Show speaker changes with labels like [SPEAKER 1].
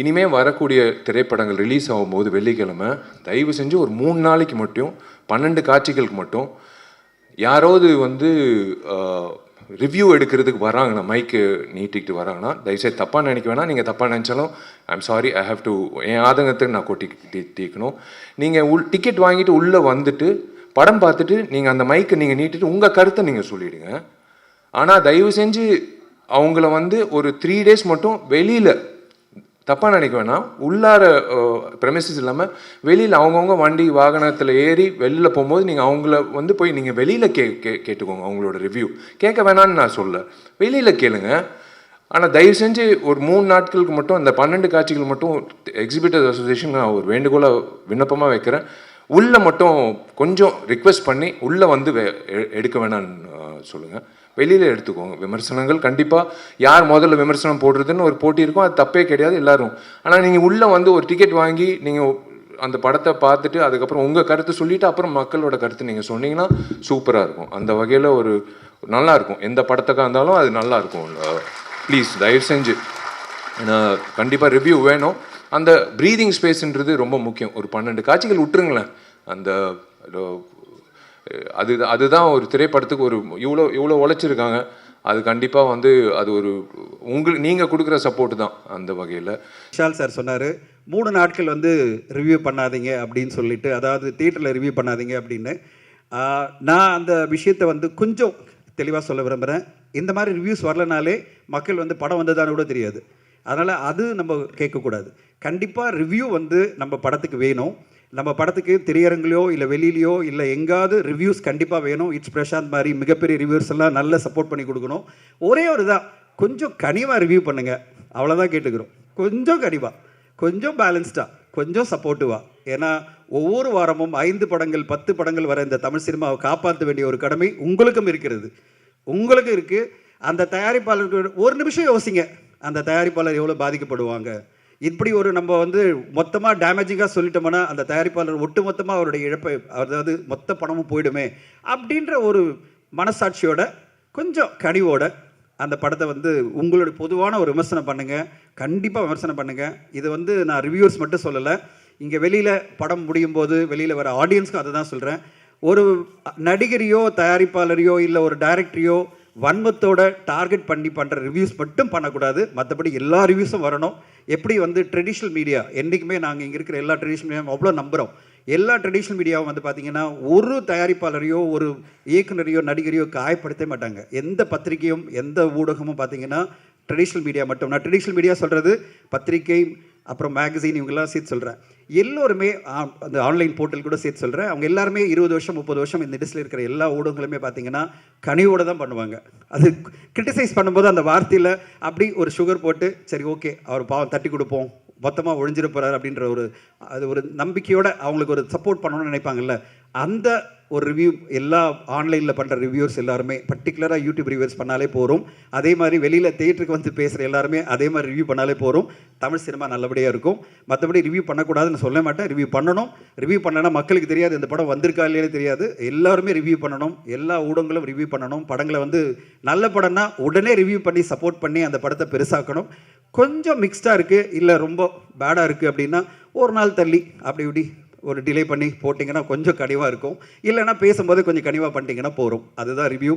[SPEAKER 1] இனிமேல் வரக்கூடிய திரைப்படங்கள் ரிலீஸ் ஆகும்போது வெள்ளிக்கிழமை தயவு செஞ்சு ஒரு மூணு நாளைக்கு மட்டும் பன்னெண்டு காட்சிகளுக்கு மட்டும் யாராவது வந்து ரிவ்யூ எடுக்கிறதுக்கு வராங்கண்ணா மைக்கு நீட்டிக்கிட்டு வராங்கன்னா தயவுசெய்து தப்பாக நினைக்க வேணாம். நீங்கள் தப்பாக நினச்சாலும் I'm sorry I have to என் ஆதங்கத்துக்கு நான் கொட்டி தீக்கணும். நீங்கள் உள் டிக்கெட் வாங்கிட்டு உள்ளே வந்துட்டு படம் பார்த்துட்டு நீங்கள் அந்த மைக்கை நீங்கள் நீட்டிட்டு உங்கள் கருத்தை நீங்கள் சொல்லிவிடுங்க ஆனால் தயவு செஞ்சு அவங்கள வந்து ஒரு த்ரீ டேஸ் மட்டும் வெளியில் தப்பாக நினைக்க வேணாம். உள்ளார ப்ரெமிசஸ் இல்லாமல் வெளியில் அவங்கவுங்க வண்டி வாகனத்தில் ஏறி வெளியில் போகும்போது நீங்கள் அவங்கள வந்து போய் நீங்கள் வெளியில் கே கே கேட்டுக்கோங்க அவங்களோட ரிவ்யூ கேட்க வேணாம்னு நான் சொல்ல வெளியில் கேளுங்க. ஆனால் தயவு செஞ்சு ஒரு மூணு நாட்களுக்கு மட்டும் அந்த பன்னெண்டு காட்சிகள் மட்டும் எக்ஸிபிட்டர்ஸ் அசோசியேஷன் நான் ஒரு வேண்டுகோளாக விண்ணப்பமாக வைக்கிறேன். உள்ளே மட்டும் கொஞ்சம் ரிக்வெஸ்ட் பண்ணி உள்ளே வந்து எடுக்க வேணான்னு சொல்லுங்கள் வெளியில் எடுத்துக்கோங்க. விமர்சனங்கள் கண்டிப்பாக யார் முதல்ல விமர்சனம் போடுறதுன்னு ஒரு போட்டி இருக்கும். அது தப்பே கிடையாது எல்லோரும். ஆனால் நீங்கள் உள்ளே வந்து ஒரு டிக்கெட் வாங்கி நீங்கள் அந்த படத்தை பார்த்துட்டு அதுக்கப்புறம் உங்கள் கருத்து சொல்லிவிட்டு அப்புறம் மக்களோட கருத்து நீங்கள் சொன்னீங்கன்னா சூப்பராக இருக்கும். அந்த வகையில் ஒரு நல்லா இருக்கும். எந்த படத்துக்காக இருந்தாலும் அது நல்லாயிருக்கும் ப்ளீஸ் தயவு செஞ்சு. கண்டிப்பாக ரிவ்யூ வேணும். அந்த ப்ரீதிங் ஸ்பேஸ்ன்றது ரொம்ப முக்கியம். ஒரு பன்னெண்டு காட்சிகள் விட்டுருங்களேன். அந்த அது அதுதான் ஒரு திரைப்படத்துக்கு ஒரு இவ்வளோ இவ்வளோ உழைச்சிருக்காங்க. அது கண்டிப்பாக வந்து அது ஒரு உங்களுக்கு நீங்கள் கொடுக்குற சப்போர்ட் தான் அந்த வகையில்.
[SPEAKER 2] விஷால் சார் சொன்னார் மூணு நாட்கள் வந்து ரிவ்யூ பண்ணாதீங்க அப்படின்னு சொல்லிட்டு அதாவது தியேட்டரில் ரிவ்யூ பண்ணாதீங்க அப்படின்னு. நான் அந்த விஷயத்தை வந்து கொஞ்சம் தெளிவாக சொல்ல விரும்புகிறேன் இந்த மாதிரி ரிவ்யூஸ் வரலனாலே மக்கள் வந்து படம் வந்ததான்னு கூட தெரியாது. அதனால் அது நம்ம கேட்கக்கூடாது. கண்டிப்பாக ரிவ்யூ வந்து நம்ம படத்துக்கு வேணும். நம்ம படத்துக்கு திரையரங்குலையோ இல்லை வெளியிலையோ இல்லை எங்காவது ரிவ்யூஸ் கண்டிப்பாக வேணும். இட்ஸ் பிரசாந்த் மாதிரி மிகப்பெரிய ரிவ்யூஸ் எல்லாம் நல்ல சப்போர்ட் பண்ணி கொடுக்கணும். ஒரே ஒரு தான் கொஞ்சம் கனிவாக ரிவ்யூ பண்ணுங்கள் அவ்வளோதான் கேட்டுக்கிறோம். கொஞ்சம் கனிவாக கொஞ்சம் பேலன்ஸ்டாக கொஞ்சம் சப்போர்ட்டிவாக ஏன்னா ஒவ்வொரு வாரமும் ஐந்து படங்கள் பத்து படங்கள் வர இந்த தமிழ் சினிமாவை காப்பாற்ற வேண்டிய ஒரு கடமை உங்களுக்கும் இருக்கிறது. உங்களுக்கும் இருக்குது அந்த தயாரிப்பாளர்கள் ஒரு நிமிஷம் யோசிங்க. அந்த தயாரிப்பாளர் எவ்வளோ பாதிக்கப்படுவாங்க? இப்படி ஒரு நம்ம வந்து மொத்தமாக டேமேஜிங்காக சொல்லிட்டோம்னா அந்த தயாரிப்பாளர் ஒட்டுமொத்தமாக அவருடைய இழப்பை அதாவது மொத்த பணமும் போயிடுமே அப்படின்ற ஒரு மனசாட்சியோட கொஞ்சம் கனிவோட அந்த படத்தை வந்து உங்களுடைய பொதுவான ஒரு விமர்சனம் பண்ணுங்கள் கண்டிப்பாக விமர்சனம் பண்ணுங்கள் இது வந்து நான் ரிவ்யூஸ் மட்டும் சொல்லலை. இங்கே வெளியில் படம் முடியும் போது வெளியில் வர ஆடியன்ஸ்க்கும் அதை தான் சொல்கிறேன் ஒரு நடிகரையோ தயாரிப்பாளரையோ இல்லை ஒரு டைரக்டரையோ வன்மத்தோட டார்கெட் பண்ணி பண்ணுற ரிவ்யூஸ் மட்டும் பண்ணக்கூடாது. மற்றபடி எல்லா ரிவ்யூஸும் வரணும். எப்படி வந்து ட்ரெடிஷ்னல் மீடியா என்றைக்குமே நாங்கள் இங்கே இருக்கிற எல்லா ட்ரெடிஷ்னல் மீடியாவும் அவ்வளோ நம்புகிறோம் எல்லா ட்ரெடிஷ்னல் மீடியாவும் வந்து பார்த்தீங்கன்னா ஒரு தயாரிப்பாளரையோ ஒரு இயக்குனரையோ நடிகரையோ காயப்படுத்த மாட்டாங்க. எந்த பத்திரிகையும் எந்த ஊடகமும் பார்த்தீங்கன்னா ட்ரெடிஷ்னல் மீடியா மட்டும். நான் ட்ரெடிஷ்னல் மீடியா சொல்கிறது பத்திரிகை அப்புறம் மேகசின் இவங்கெல்லாம் சேர்த்து சொல்கிறேன் எல்லோருமே அந்த ஆன்லைன் போர்ட்டல் கூட சேர்த்து சொல்கிறேன் அவங்க எல்லாருமே இருபது வருஷம் முப்பது வருஷம் இந்த இண்டஸ்ட்ரியில் இருக்கிற எல்லா ஊடகங்களுமே பார்த்தீங்கன்னா கனிவோடு தான் பண்ணுவாங்க. அது கிரிட்டிசைஸ் பண்ணும்போது அந்த வார்த்தையில் அப்படி ஒரு சுகர் போட்டு சரி ஓகே அவர் பாவம் தட்டி கொடுப்போம் மொத்தமாக ஒழிஞ்சிட போகிறார் அப்படின்ற ஒரு அது ஒரு நம்பிக்கையோட அவங்களுக்கு ஒரு சப்போர்ட் பண்ணணும்னு நினைப்பாங்கல்ல. அந்த ஒரு ரிவ்யூ எல்லா ஆன்லைனில் பண்ணுற ரிவ்யூர்ஸ் எல்லாருமே பர்டிகுலராக யூடியூப் ரிவ்யூஸ் பண்ணாலே போகிறோம் அதே மாதிரி வெளியில் தேட்டருக்கு வந்து பேசுகிற எல்லாருமே அதே மாதிரி ரிவ்யூ பண்ணாலே போகிறோம் தமிழ் சினிமா நல்லபடியாக இருக்கும். மற்றபடி ரிவ்யூ பண்ணக்கூடாதுன்னு சொல்ல மாட்டேன். ரிவ்யூ பண்ணணும். ரிவ்யூ பண்ணனா மக்களுக்கு தெரியாது இந்த படம் வந்திருக்கா இல்லையே தெரியாது. எல்லாருமே ரிவ்யூ பண்ணணும். எல்லா ஊடகங்களும் ரிவ்யூ பண்ணணும். படங்களை வந்து நல்ல படம்னா உடனே ரிவ்யூ பண்ணி சப்போர்ட் பண்ணி அந்த படத்தை பெருசாக்கணும். கொஞ்சம் மிக்ஸ்டாக இருக்குது இல்லை ரொம்ப பேடாக இருக்குது அப்படின்னா ஒரு நாள் தள்ளி அப்படி இப்படி ஒரு டிலே பண்ணி போட்டிங்கன்னா கொஞ்சம் கனிவாக இருக்கும். இல்லைன்னா பேசும்போது கொஞ்சம் கனிவாக பண்ணிட்டீங்கன்னா போகிறோம் அதுதான் ரிவ்யூ